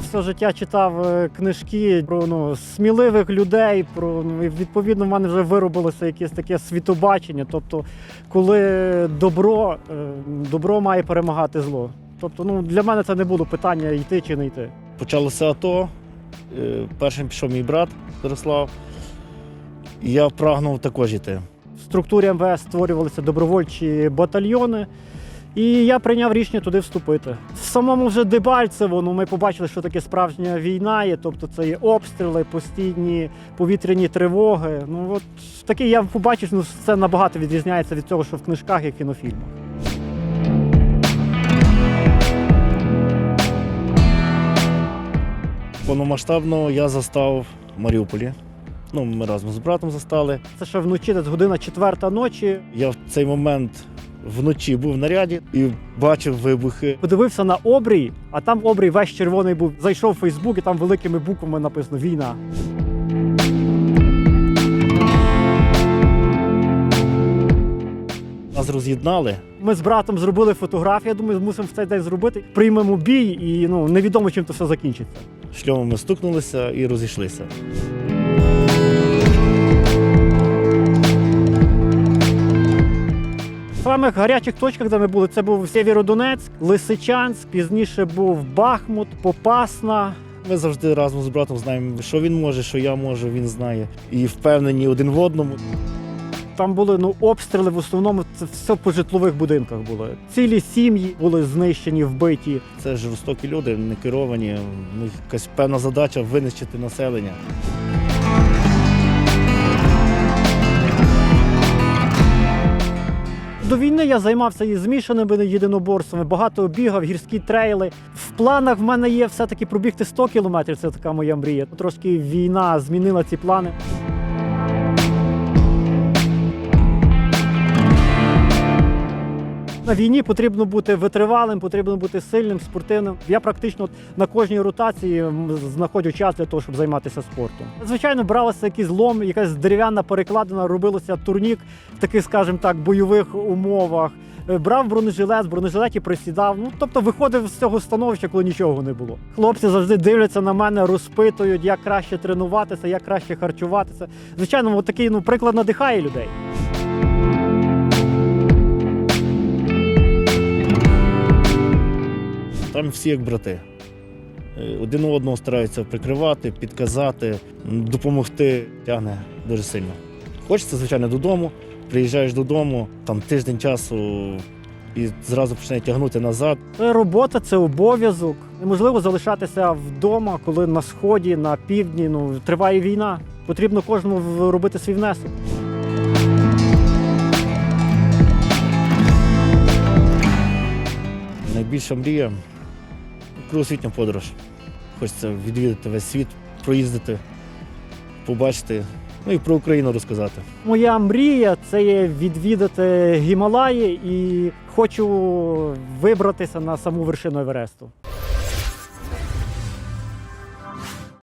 все життя читав е, книжки про ну, сміливих людей. Про ну, і відповідно в мене вже виробилося якесь таке світобачення. Тобто, коли добро, е, добро має перемагати зло. Тобто, ну для мене це не було питання йти чи не йти. Почалося АТО. е, Першим пішов мій брат Ярослав. І я прагнув також йти. В структурі МВС створювалися добровольчі батальйони. І я прийняв рішення туди вступити. Самому вже Дебальцево ну, ми побачили, що таке справжня війна є. Тобто це є обстріли, постійні повітряні тривоги. Ну от таке я побачив, ну це набагато відрізняється від того, що в книжках і кінофільмах. Повномасштабно я застав в Маріуполі. Ну, ми разом з братом застали. Це ще вночі, десь година четверта ночі. Я в цей момент вночі був в наряді і бачив вибухи. Подивився на обрій, а там обрій весь червоний був. Зайшов в Фейсбук і там великими буквами написано Війна. Нас роз'єднали. Ми з братом зробили фотографію. Я думаю, мусимо в цей день зробити. Приймемо бій, і ну невідомо, чим то все закінчиться. Шльомами стукнулися і розійшлися. Самих гарячих точках, де ми були, це був Сєвєродонецьк, Лисичанськ, пізніше був Бахмут, Попасна. Ми завжди разом з братом знаємо, що він може, що я можу, він знає. І впевнені один в одному. Там були ну обстріли. В основному це все по житлових будинках було. Цілі сім'ї були знищені, вбиті. Це жорстокі люди, не керовані. У них якась певна задача винищити населення. До війни я займався і змішаними єдиноборствами, багато бігав, гірські трейли. В планах в мене є все-таки пробігти 100 кілометрів. Це така моя мрія. Трошки війна змінила ці плани. На війні потрібно бути витривалим, потрібно бути сильним, спортивним. Я практично на кожній ротації знаходжу час для того, щоб займатися спортом. Звичайно, бралося якийсь лом, якась дерев'яна перекладина, робилося турнік в таких, скажімо так, бойових умовах. Е, Брав бронежилет, в бронежилеті присідав. Ну тобто виходив з цього становища, коли нічого не було. Хлопці завжди дивляться на мене, розпитують, як краще тренуватися, як краще харчуватися. Звичайно, такий ну приклад надихає людей. Там всі як брати. Е, Один одного стараються прикривати, підказати, допомогти. Тягне дуже сильно. Хочеться, звичайно, додому. Приїжджаєш додому, там тиждень часу і зразу починає тягнути назад. Це робота, це обов'язок. Неможливо залишатися вдома, коли на сході, на півдні ну триває війна. Потрібно кожному робити свій внесок. Найбільша мрія кругосвітня подорож. Хочеться відвідати весь світ, проїздити, побачити, ну і про Україну розказати. Моя мрія це є відвідати Гімалаї і хочу вибратися на саму вершину Евересту.